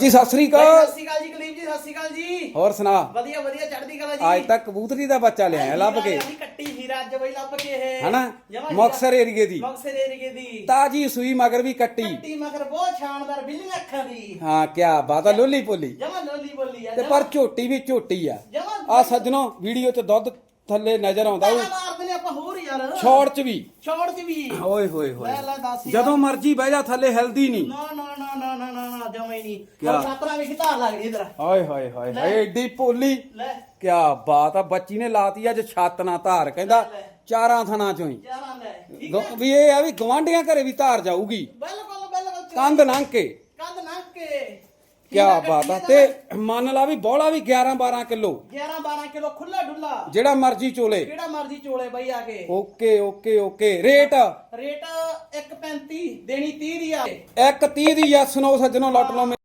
ਜੀ ਸਤਿ ਸ੍ਰੀ ਅਕਾਲ। ਸਤਿ ਸ਼੍ਰੀ ਅਕਾਲ ਜੀ ਕੁਲਦੀਪ ਜੀ ਸਤਿ ਸ਼੍ਰੀ ਅਕਾਲ ਜੀ। ਹੋਰ ਸੁਣਾ। ਵਧੀਆ ਵਧੀਆ ਚੜ੍ਹਦੀ ਕਲਾ ਜੀ। ਅੱਜ ਤੱਕ ਕਬੂਤਰੀ ਦਾ ਬੱਚਾ ਲਿਆਇਆ ਲੱਭ ਕੇ। ਕੱਟੀ ਹੀਰਾ ਅੱਜ ਬਈ ਲੱਭ ਕੇ ਇਹ। ਹਨਾ? ਮੁਕਸਰ ਏਰੀਏ ਦੀ। ਮੁਕਤਸਰ ਏਰੀਏ ਦੀ। ਤਾਜੀ ਸੂਈ ਮਗਰ ਵੀ ਕੱਟੀ। ਕੱਟੀ ਮਗਰ ਬਹੁਤ ਸ਼ਾਨਦਾਰ ਬਿੱਲੀਆਂ ਅੱਖਾਂ ਦੀ। ਹਾਂ ਕਿਆ ਬਾਤ ਆ ਲੋਲੀ ਪੋਲੀ। ਜਮਾ ਲੋਲੀ ਬੋਲੀ ਆ ਤੇ ਪਰ ਝੋਟੀ ਵੀ ਝੋਟੀ ਆ। ਆ ਸੱਜਣੋ ਵੀਡੀਓ 'ਚ ਦੁੱਧ ਥੱਲੇ ਨਜ਼ਰ ਆਉਂਦਾ ਉਹ ਮਾਰਦੇ ਨੇ ਆਪਾਂ ਹੋਰ ਯਾਰ। ਛੋੜ 'ਚ ਵੀ। ਛੋੜ ਚ ਵੀ। ਓਏ ਹੋਏ ਹੋਏ। ਜਦੋਂ ਮਰਜ਼ੀ ਬਹਿ ਜਾ ਥੱਲੇ ਹਿਲਦੀ ਨਹੀਂ। ਨਾ ਨਾ ਨਾ ਨਾ ਨਾ ਨਾ ਨਾ ਜਮਾ ਹੀ ਨਹੀਂ। ਕਿਆ? ਹੁਣ ਸਾਤਰਾ ਵੇਖੀ ਧਾਰ ਲੱਗਦੀ ਇਧਰ। ਓਏ ਹੋਏ ਹੋਏ ਹੋਏ ਏਡੀ ਪੋਲੀ। ਲੈ। ਕਿਆ ਬਾਤ ਆ ਬੱਚੀ ਨੇ ਲਾਤੀ ਅੱਜ ਛੱਤ ਨਾ ਧਾਰ ਕਹਿੰਦਾ ਚਾਰਾਂ ਥਣਾ ਚੋਂ ਹੀ। ਜਾਣਾ ਲੈ। ਠੀਕ ਗ- ਵੀ ਇਹ ਆ ਵੀ ਗਵਾਂਢੀਆਂ ਘਰੇ ਵੀ ਧਾਰ ਜਾਊਗੀ। ਬਿਲਕੁਲ ਬਿਲਕੁਲ। ਕੰਧ ਲੰਘ ਕੇ। ਕੰਧ ਲੰਘ ਕੇ। ਕਿਆ ਬਾਤ ਆ। ਤੇ ਮੰਨ ਲਾ ਵੀ ਬੋਲਾ ਵੀ 11 12 ਕਿਲੋ। 11 12 ਕਿਲੋ ਖੁੱਲਾ ਡੁੱਲਾ ਜਿਹੜਾ ਮਰਜ਼ੀ ਚੋਲੇ। ਕਿਹੜਾ ਮਰਜ਼ੀ ਚੋਲੇ ਬਈ ਆ ਕੇ। Okay okay okay. Rate? Rate 1.35 ਦੇਣੀ 30 ਦੀ ਆ। 130 ਦੀ ਯੈਸ ਨੋ ਸੱਜਣੋ ਲੱਟ ਲਓ।